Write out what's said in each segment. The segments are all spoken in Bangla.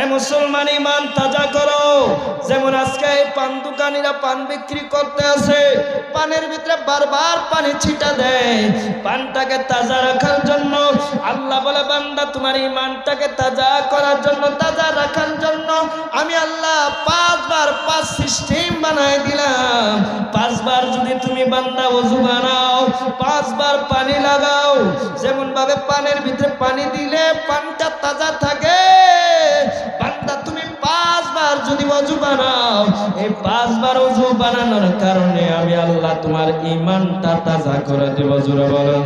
এ মুসলমান ইমান তাজা করো। যেমন আজকে এই পান দোকানিরা পান বিক্রি করতে আসে, পানের ভিতরে বারবার পানি ছিটা দেয়। পানটাকে তাজা রাখার জন্য, আল্লাহ বলে, বান্দা, তোমার ইমানটাকে তাজা করার জন্য, তাজা রাখার জন্য আমি আল্লাহ পাঁচবার পাঁচ সিস্টেম বানায় দিলাম। পাঁচবার যদি তুমি বান্দা ওযু বানাও, পাঁচবার পানি লাগাও যেমন ভাবে পানের ভিতরে পানি দিলে পানটা তাজা থাকে। অজু বানাও। এই পাঁচবার বানানোর কারণে আমি আল্লাহ তোমার ইমানটা তাজা করে দেব বলেন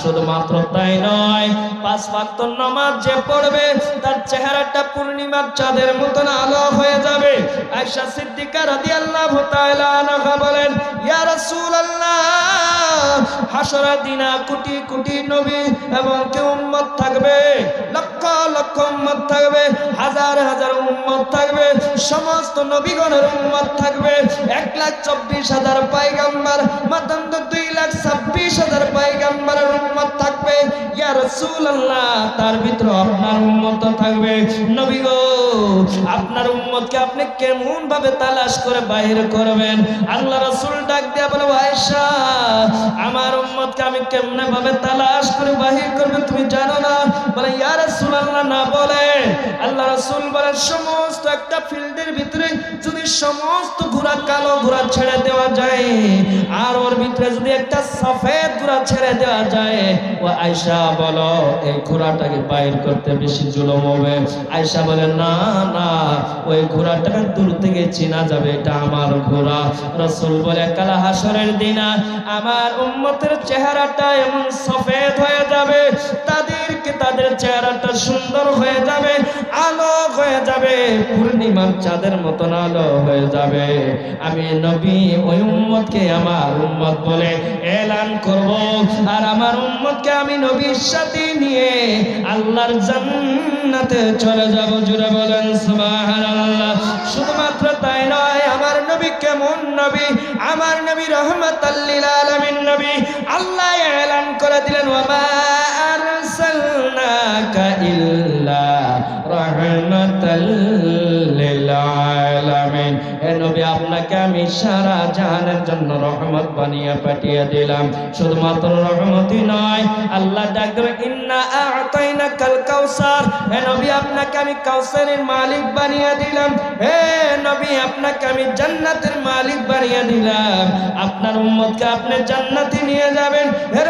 শুধুমাত্র তাই নয়, পাঁচ যে পড়বে, তার চেহারাটা পূর্ণিমার চাঁদের মতন আলো হয়ে যাবে। আয়েশা সিদ্দিকা রাদিয়াল্লাহু বলেন দিনা কোটি কোটি নবী এবং কে উম্মত থাকবে? থাকবে সমস্ত নবীগণের উম্মত থাকবে। এক লাখ চব্বিশ হাজার পাইগাম্বার মাতান্ত দুই লাখ ছাব্বিশ হাজার পাইগাম্বারের উম্মত থাকবে। ইয়া রাসূলুল্লাহ, তার ভিতরে আপনার উম্মত থাকবে। নবী গো, আপনার উম্মতকে আপনি কেমন ভাবে তালাশ করে বাহির করবেন? আল্লাহ রাসূল ডাক দিয়া বলে, আয়েশা, আমার উম্মতকে আমি কেমনে ভাবে তালাশ করে বাহির করবে তুমি জানো না? বলে, ইয়া রাসূলুল্লাহ, না বলে। আল্লাহ রাসূল বলেন, সমস্ত একটা ফিল্ডের ভিতরে যদি সমস্ত ঘোড়া কালো ঘোড়া ছেড়ে দেওয়া যায়, আর ওর ভিতরে যদি একটা সফেদ ঘোড়া ছেড়ে দেওয়া যায়, ও আয়সা বলো, এই ঘোড়াটাকে বাইর করতে বেশি জুলুম হবে। আয়সা বলে, না না, ওই ঘোড়াটাকে দূর থেকে চেনা যাবে, এটা আমার ঘোড়া। রসুল বলে, কালা হাসরের দিনা আমার উম্মতের চেহারাটা এমন সফেদ হয়ে যাবে যাবে, পূর্ণিমার চাঁদের মতন আলো হয়ে যাবে। আমি নবী, ওই উম্মতকে আমার উম্মত বলে এলান করব। আর আমার উম্মতকে আমি নবীর সাথে নিয়ে আল্লাহর জান্নাতে চলে যাব। জুড়ে বলেন, সুবহানাল্লাহ। শুধুমাত্র তাই নয়, আমার নবী কেমন নবী? আমার নবী রহমাতাল্লিল আলামিন নবী। আল্লাহ এলান করে দিলেন হে নবী, আপনাকে আমি সারা জাহানের জন্য রহমত বানিয়ে পাঠিয়ে দিলাম। শুধুমাত্র রহমতই নয়, আল্লাহ ডাক দেবে ইন্না আ'তাইনাকাল কাউসার। হে নবী, আপনাকে আমি কাউসারের মালিক বানিয়ে দিলাম। হে নবী, আপনাকে আমি জান্নাতের মালিক বানিয়ে দিলাম। আপনার উম্মতকে আপনি জান্নাতে নিয়ে যাবেন। হে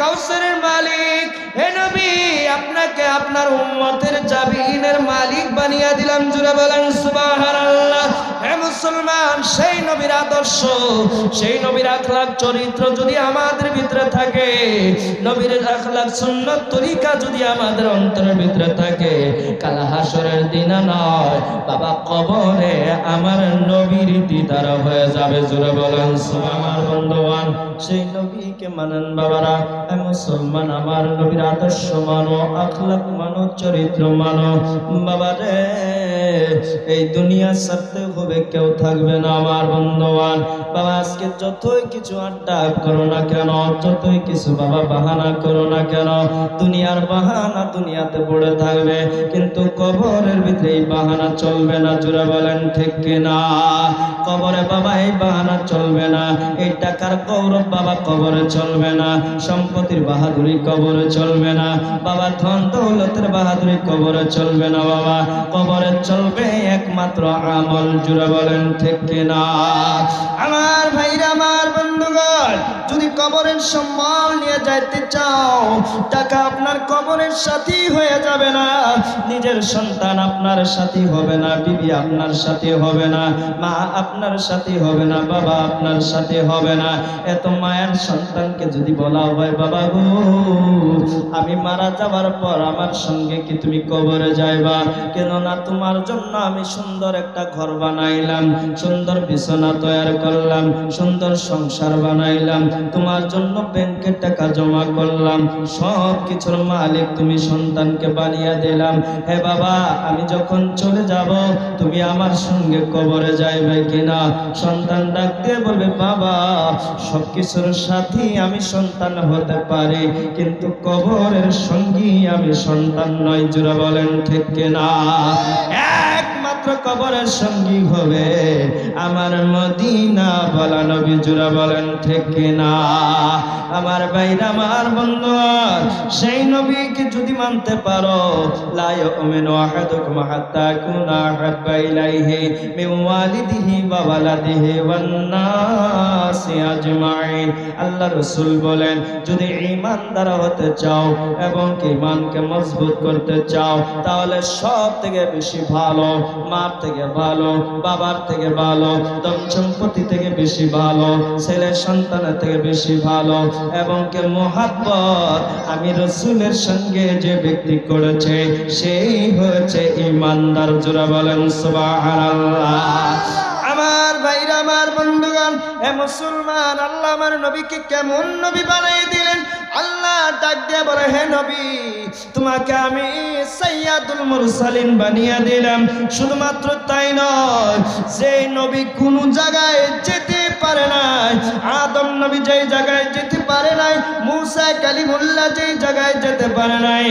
কাউসারের মালিক। হে নবী, আপনাকে আপনার উম্মতের জাবিনের মালিক বানিয়ে দিলাম জুড়ে বলেন সুবহানাল্লাহ। হে মুসলমান, সেই নবীর আদর্শ, সেই নবীর আখলাক চরিত্র যদি আমাদের ভিতরে থাকে, নবীর আখলাক সুন্নত তরিকা যদি আমাদের অন্তরের ভিতরে থাকে, কাল হাসরের দিন নয়, বাবা কবরে আমার নবীর দিদার হয়ে যাবে জুড়ে বলেন আমার বন্ধুবান সেই নবীকে মানেন বাবারা মুসলমান আমার নবীর আদর্শ মানো আখলাক মানো, চরিত্র মানো। বাবা রে এই দুনিয়া ছাড়তে হবে, কেউ থাকবে না আমার বন্ধুবান বাবা, আজকে যতই কিছু আড্ডা করো না কেন, যতই কিছু বাবা বাহানা করো না কেন, দুনিয়ার বাহানা দুনিয়াতে পড়ে থাকবে, কিন্তু কবরের ভিতরে এই বাহানা চলবে না জুড়ে বলেন ঠিক কিনা? কবরে বাবা, এই বাহানা চলবে না, এই টাকার গৌরব বাবা কবরে চলবে না, সম্পত্তির বাহাদুরি কবরে চলবে না, বাবা ধন দৌলতের বাহাদুরি কবরে চলবে না, বাবা। কবরে চলবে একমাত্র আমল, জুড়ে বলেন, ঠিক কিনা? আমার ভাইরা, আমার বন্ধুগণ, যদি কবরের সম্মান নিয়ে যাইতে চাও, টাকা আপনার কবরের সাথী হয়ে যাবে না। নিজের সন্তান আপনার সাথী হবে না, বিবি আপনার সাথে হবে না, মা আপনার সাথে হবে না, বাবা আপনার সাথে হবে না। এত মায়ের সন্তানকে যদি বলা হয়, বাবা গো, আমি মারা যাবার পর আমার সঙ্গে কি তুমি কবরে যাইবা? কেননা তোমার জন্য আমি সুন্দর একটা ঘর বানাইলাম, সুন্দর বিছানা তৈরি করলাম, সুন্দর সংসার বানাইলাম, তোমার জন্য ব্যাংকে টাকা জমা করলাম, সব কিছুর মালিক তুমি সন্তানকে বানিয়ে দিলাম। হে বাবা, আমি যখন চলে যাব, তুমি আমার সঙ্গে কবরে যাইবে কিনা? সন্তান ডাক দিয়ে বলবে, বাবা সব কিছুর সাথী আমি সন্তান হতে পারি, কিন্তু কবরের সঙ্গী আমি সন্তান নয়। জুড়ে বলেন, ঠিক কিনা? back. একমাত্র কবরের সঙ্গী হবে। আমার মদিনা বলা নবী জুড়ে বলেন, ঠিক কিনা? আমার বাইরা আমার বন্ধু, সেই নবীকে যদি মানতে পারো আল্লাহ বলেন, যদি হতে চাও এবং ঈমানকে মজবুত করতে চাও, তাহলে সব থেকে বেশি ভালো মার থেকে ভালো, বাবার থেকে ভালো, ধন সম্পত্তি থেকে বেশি ভালো, ছেলে সন্তানের থেকে বেশি ভালো, এবং কে মোহাব্বত, আমি রসুলের সঙ্গে যে ব্যক্তি করেছে, সেই হয়েছে ইমানদার। জোরা বলেন, সুবহানাল্লাহ। ভাইরা আমার বন্ধুগণ হে মুসলমান, আল্লাহ আমার নবীকে কেমন নবী বানাই দিলেন? আল্লাহ ডাক দিয়ে বলে, হে নবী, তোমাকে আমি সৈয়াদুল মুরসালিন বানিয়ে দিলাম। শুধুমাত্র তাই নয়, যে নবী কোন জায়গায় যেতে পারে নাই, আদম নবী যেই জায়গায় যেতে পারে নাই, মুসা কালিমুল্লাহ যেই জায়গায় যেতে পারে নাই,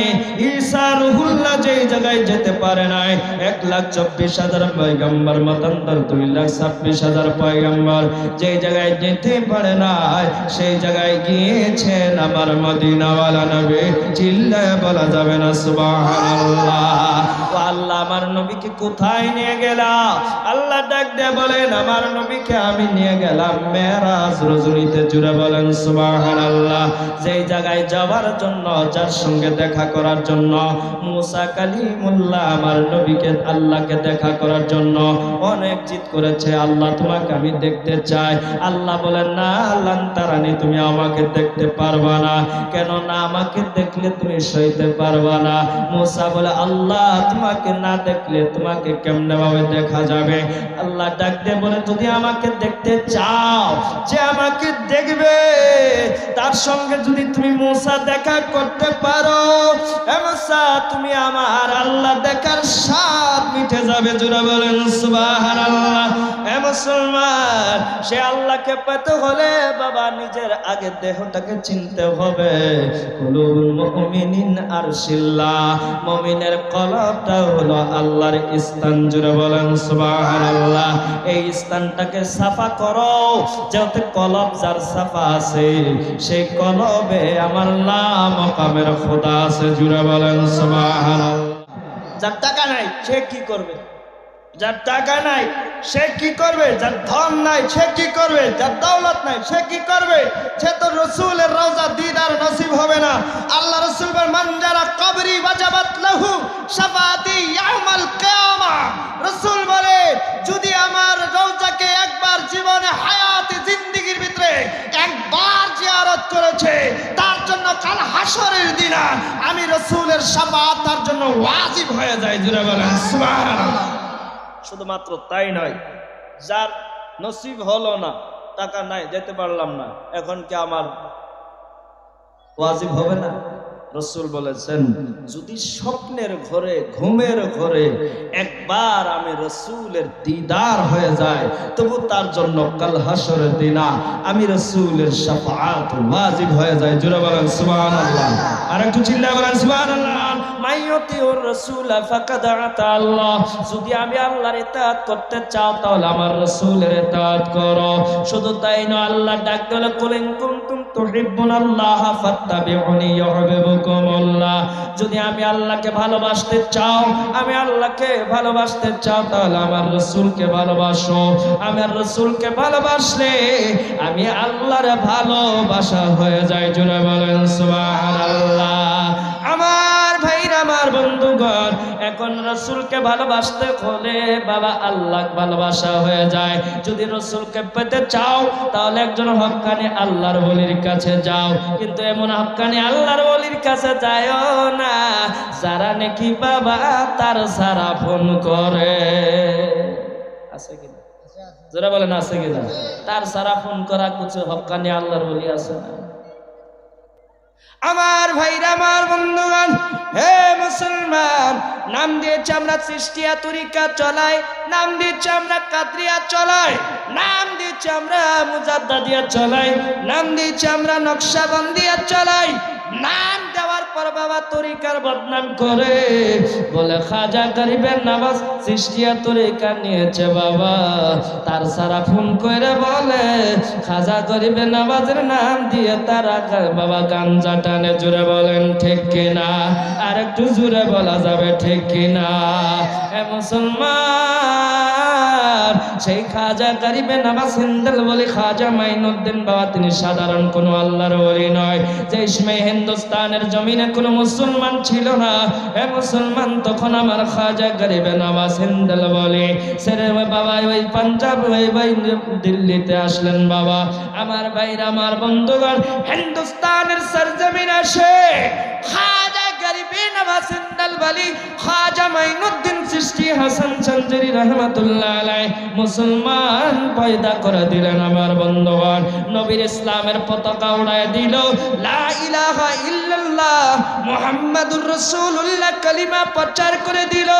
ঈসা রুহুল্লাহ যেই জায়গায় যেতে পারে নাই, এক লাখ চব্বিশ হাজার পয়গম্বর, মতান্তর দুই লাখ ছাব্বিশ হাজার পয়গম্বর, যেই জায়গায় যেতে পারে নাই, সেই জায়গায় গিয়েছেন আমার মদিনাওয়ালা নবী। চিল্লায় বলা যাবে না, সুবহানাল্লাহ। আল্লাহ, আমার নবীকে কোথায় নিয়ে গেলাম? আল্লাহ ডাক দিয়ে বলেন, আমার নবীকে আমি নিয়ে গেলাম মেরাজ রজনীতে, জুড়ে বলেন, সুবহানাল্লাহ। যেই জায়গায় যাওয়ার জন্য, যার সঙ্গে দেখা করার জন্য, মুসা কালিমুল্লাহ, আমার নবীকে, আল্লাহকে দেখা করার জন্য অনেক জিত করেছে, আল্লাহ তোমাকে আমি দেখতে চাই। আল্লাহ বলেন, না আল্লাহ তারানি, তুমি আমাকে দেখতে পারবা না। কেন না আমাকে দেখলে তুমি সইতে পারবা না। মুসা বলে, আল্লাহ, তোমাকে না দেখলে তোমাকে কেমনে ভাবে দেখা যাবে? আল্লাহ ডাক দিয়ে বলে, যদি আমাকে দেখতে চাও যে আমাকে দেখবে, তার সঙ্গে যদি তুমি মুসা দেখা করতে পারো তুমি আমার আল্লাহ দেখার যাবে জোরা বলেন, সুবহানাল্লাহ। এ মুসলমান, সে আল্লাহকে পেতে হলে বাবা নিজের আগে দেহটাকে চিনতে হবে। কুলুবুল মুমিনিন মুমিনের কলবটা হলো আল্লাহর স্থান জুড়ে বলেন, সুবহানাল্লাহ। এই স্থানটাকে সাফা করো যাতে কলব যার সাফা আছে, সেই কলবে আমার নাম কামের খোদা আছে জুড়ে বলেন, সুবহানাল্লাহ। যার টাকা নাই, সে কি করবে? যার টাকা নাই, সে কি করবে? যার ধন নাই, সে কি করবে? যার দৌলত নাই, সে কি করবে? সে তো রসুলের রোজা দিদার নসিব হবে না। আল্লাহ রসুল মান যারা কবরি বাজাবাত লাহু সাফাতি ইয়ামাল কিয়ামা। রসুল বলে যদি আমার রওজাকে একবার জীবনে হায়াতে জিন্দেগির ভিতরে একবার জিয়ারত করেছে, তার জন্য কাল হাসরের দিন আমি রসুলের শাফাত তার জন্য ওয়াজিব হয়ে যায়। জুড়ে বলেন শুধুমাত্র তাই নয়, যার নসিব হলো না, টাকা নাই, যেতে পারলাম না, এখন কি আমার ওয়াজিব হবে না? রসুল বলেছেন, যদি স্বপ্নের ঘরে, ঘুমের ঘরে একবার আমি রসুলের দিদার হয়ে যায় তবু তার জন্য কাল হাসরের দিনা আমি রসুলের সাফাত হয়ে যায় জোরে বলেন, সুবহানাল্লাহ। আর একটু চিল্লায় বলেন, সুবহানাল্লাহ। যদি আমি আল্লাহর ইতাআত করতে চাও, তাহলে আমার রাসূলের ইতাআত করো। শুধু তাই নয়, আল্লাহ ডাক ইউহিব্বুকুমুল্লাহ। যদি আমি আল্লাহকে ভালোবাসতে চাও, আমি আল্লাহকে ভালোবাসতে চাও, তাহলে আমার রাসূলকে ভালোবাসো। আমার রাসূলকে ভালোবাসলে আমি আল্লাহর ভালোবাসা হয়ে যায়, জোরে বলেন সুবহানাল্লাহ। এখন রসুলকে ভালোবাসতে হলে বাবা আল্লাহ ভালোবাসা হয়ে যায়। যদি রসুলকে পেতে চাও, তাহলে একজন হকানি আল্লাহর বলির কাছে যাও। কিন্তু এমন হকানি আল্লাহর বলির কাছে যায়ও না। যারা নাকি বাবা তার সারা ফোন করে। আছে কিনা যারা বলেন আছে কিনা তার সারা ফোন করা কিছু হকানি আল্লাহর বলি আছে না? আমার ভাইরা, আমার বন্ধুগণ, হে মুসলমান। নাম দিয়েছে আমরা সৃষ্টিয়া তরিকা চলাই। নাম দিয়েছে আমরা কাদরিয়া চলাই। নাম দিয়েছে আমরা মুজাদ্দাদিয়া চলাই। নাম দিয়েছে আমরা নকশাবন্দিয়া চলাই। নাম দেওয়ার পর বাবা তরিকার বদনাম করে। বলে, খাজা গরিবের নামাজ সৃষ্টিয়া তরিকা নিয়েছে বাবা। তার সারা ফোন করে বলে, খাজা গরিবের নামাজের নাম দিয়ে তারা বাবা গাঞ্জা টানে জুড়ে বলেন, ঠিক কিনা আর একটু জুড়ে বলা যাবে, ঠিক কিনা এ মুসলমান, সেই খাজা গরিবে নামাজ হিন্দাল বলে খাজা মাইনুদ্দিন বাবা, তিনি সাধারণ কোনো আল্লাহর ওলি নয়। যে সময় হিন্দুস্তানের জমিনে কোনো মুসলমান ছিল না। এ মুসলমান তখন আমার খাজা গরিবে নামাজ হিন্দাল বলে সেরে বাবা, ওই পাঞ্জাব, ওই ভাই দিল্লিতে আসলেন বাবা। আমার ভাইরা, আমার বন্ধুগণ, হিন্দুস্তানের সরজমিন আসে। খাজা বলি খাজা সৃষ্টি হাসান আলাই মুসলমান পয়দা করে দিলেন আমার বন্ধুগণ। নবীর ইসলামের পতাকা উড়ায় দিল, লা ইলাহা ইল্লাল্লাহ মুহাম্মাদুর রাসূলুল্লাহ কালিমা প্রচার করে দিল।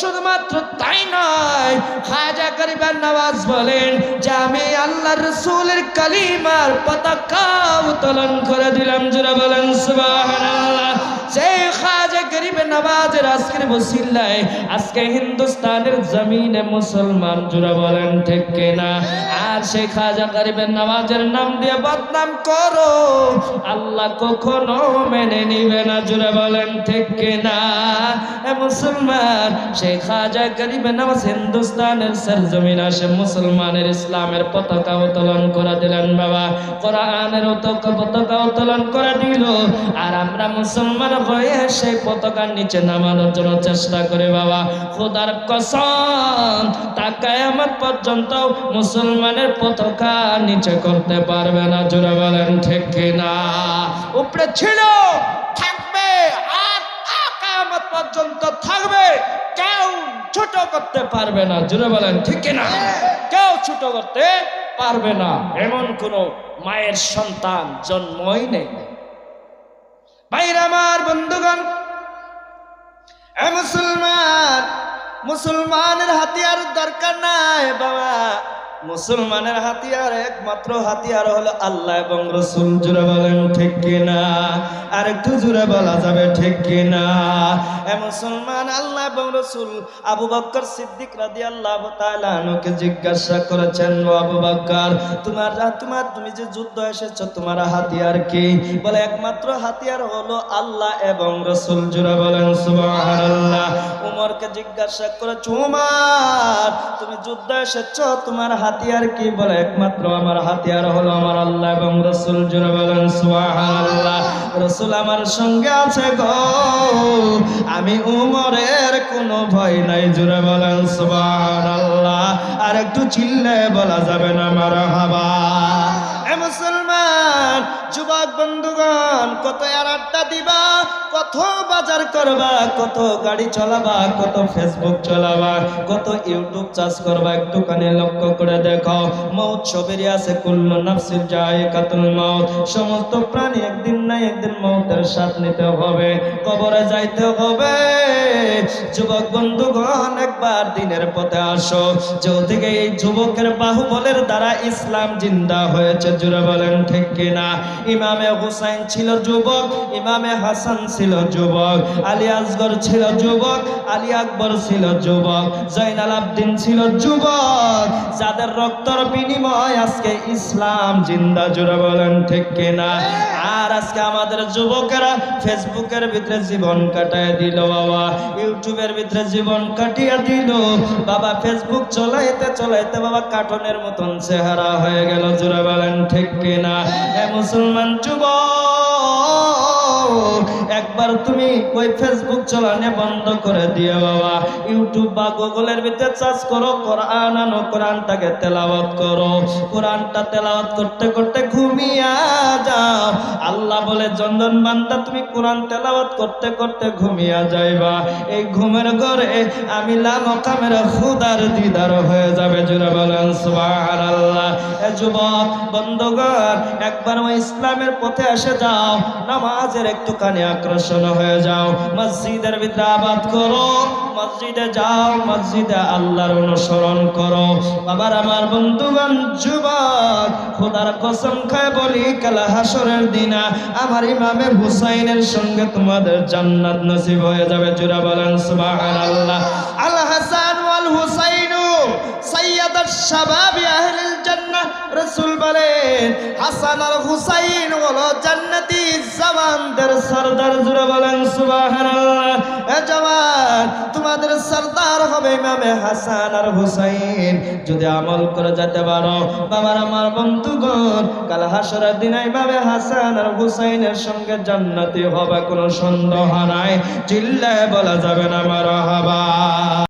শুধুমাত্র তাই নয়, খাজা গরিবের নওয়াজ বলেন, যে আমি আল্লাহর রাসূলের কালিমার পতাকা উত্তোলন করে দিলাম। জোরে বলেন সুবহানাল্লাহ। নওয়াজের আজকের বসিল্লায় আজকে হিন্দুস্তানের জমিনে মুসলমান জুড়ে বলেন, ঠিক কিনা? আর সেই খাজা গরিবের নওয়াজের নাম দিয়ে বদনাম করো। আল্লাহ কখনো মেনে নিবে না, জুড়ে বলেন, ঠিক কিনা? মুসলমান সেই খাজা গরিবের নওয়াজ হিন্দুস্তানের সরজমিন আসে, মুসলমানের ইসলামের পতাকা উত্তোলন করে দিলেন বাবা। কোরআনের পতাকা উত্তোলন করে দিল। আর আমরা মুসলমান হয়ে সেই পতাকার নিচে নামানোর জন্য চেষ্টা করে বাবা। খোদার কসম, তাকায় আমার পর্যন্ত মুসলমানের পতাকা নিচে করতে পারবে না, জোরে বলেন, ঠিক কিনা? উপরে ছিল, থাকবে, আর কামত পর্যন্ত থাকবে। কেউ ছোট করতে পারবে না, জোরে বলেন, ঠিক কিনা? কেউ ছোট করতে পারবে না। এমন কোন মায়ের সন্তান জন্মই নেই। ভাইরা আমার বন্ধুগণ মুসলমান মুসলমানের হাতিয়ার দরকার নাই বাবা। মুসলমানের হাতিয়ার একমাত্র হাতিয়ার হলো আল্লাহ এবং রসুল। জুড়ে বলেন, ঠিক কিনা? আর একটু জুড়ে বলা যাবে, ঠিক কিনা? এ মুসলমান, আল্লাহ এবং রসুল আবু বক্কর সিদ্দিক রাদি আল্লাহ তাআলাকে জিজ্ঞাসা করেছেন, ও আবু বক্কর, তোমার তোমার, তুমি যে যুদ্ধ এসেছ, তোমার হাতিয়ার কি? বলে, একমাত্র হাতিয়ার হলো আল্লাহ এবং রসুল। জুড়ে বলেন, সুবহানাল্লাহ। উমরকে জিজ্ঞাসা করেছ, উমর, তুমি যুদ্ধ এসেছ, তোমার হাতিয়ার কি বলে? একমাত্র আমার হাতিয়ার হলো আমার আল্লাহ এবং রসুল জুড়ে বলেন, সুবহানাল্লাহ। রসুল আমার সঙ্গে আছে গো। আমি উমরের কোনো ভয় নাই, জুড়ে বলেন, সুবহানাল্লাহ। আর একটু চিল্লে বলা যাবে না আমার যুবক বন্ধুগণ। কত আর আড্ডা দিবা, কত বাজার করবা, কত গাড়ি চালাবা, কত ফেসবুক চালাবা, কত ইউটিউব চাষ করবা, একটুখানি লক্ষ্য করে দেখো। মৌত সবেরই আছে, কুল্ল নাফসির যায় কাতুল মৌত। সমস্ত প্রাণী একদিন না একদিন মৌতের স্বাদ নিতে হবে, কবরে যাইতে হবে। যুবক বন্ধুগণ, একবার দিনের পথে আসো। যে থেকে এই যুবকের বাহুবলের দ্বারা ইসলাম জিন্দা হয়েছে জুড়ে বলেন ঠিক কিনা? ইমামে হুসাইন ছিল যুবক, ইমামে হাসান ছিল যুবক, আলী আসগর ছিল যুবক, আলী আকবর ছিল যুবক জৈনাল আবদিন ছিল যুবক। যাদের রক্তর বিনিময় আজকে ইসলাম জিন্দা জুড়ে বলেন ঠিক কিনা? আর আজকে আমাদের যুবকেরা ফেসবুকের ভিতরে জীবন কাটায় দিল বাবা, ইউটিউবের ভিতরে জীবন কাটিয়ে দিল। বাবা ফেসবুক চলাইতে চলাইতে বাবা কার্টুনের মতন চেহারা হয়ে গেল জুড়ে বলেন ঠিক কিনা? মুসলমান যুবক একবার তুমি ওই ফেসবুক চালানো বন্ধ করে দিয়ে বাবা। ইউটিউব বা গুগলের ভিতরে চার্জ করো, কোরআন আনো, কোরআনটাকে তেলাওয়াত করো। কোরআনটা তেলাওয়াত করতে করতে ঘুমিয়া যাও। আল্লাহ বলে চন্দন বান্দা, তুমি কোরআন তেলাওয়াত করতে করতে ঘুমিয়া যাইবা। এই ঘুমের ঘরে আমি লামকামের খুদার দিদার হয়ে যাবে। জুড়ে বলেন, সুবহানাল্লাহ। এ যুবক, বন্ধুগণ, একবার ওই ইসলামের পথে এসে যাও। নামাজের একটুখানি আকর্ষণ হয়ে যাও। মসজিদের ভিতরে আবাদ করো। মসজিদে যাও, মসজিদে আল্লাহর অনুসরণ করো। বাবার আমার বন্ধুগণ, যুবক, খোদার কসম খায় বলি, কালা হাসরের দিনা আমার ইমামে হুসাইনের সঙ্গে তোমাদের জান্নাত নসিব হয়ে যাবে। জুরা বলেন, সুবহানাল্লাহ। আল হাসান ওয়াল হুসাইনু সাইয়্যিদাশ শাবাবি রাসূল বলেন, হাসান আর হুসাইন হলো জান্নাতি জওয়ানদের সরদার জুরা বলেন, সুবহানাল্লাহ। এ জওয়ান, তোমাদের সরদার হবে ইমামে হাসান আর হুসাইন। যদি আমল করে যেতে পারো, বাবার, আমার বন্ধুগণ, কাল হাসরের দিন ইমামে হাসান আর হুসাইনের সঙ্গে জান্নাতি হবে, কোনো সন্দেহ নাই। চিল্লায় বলা যাবে না আমার মারহাবা।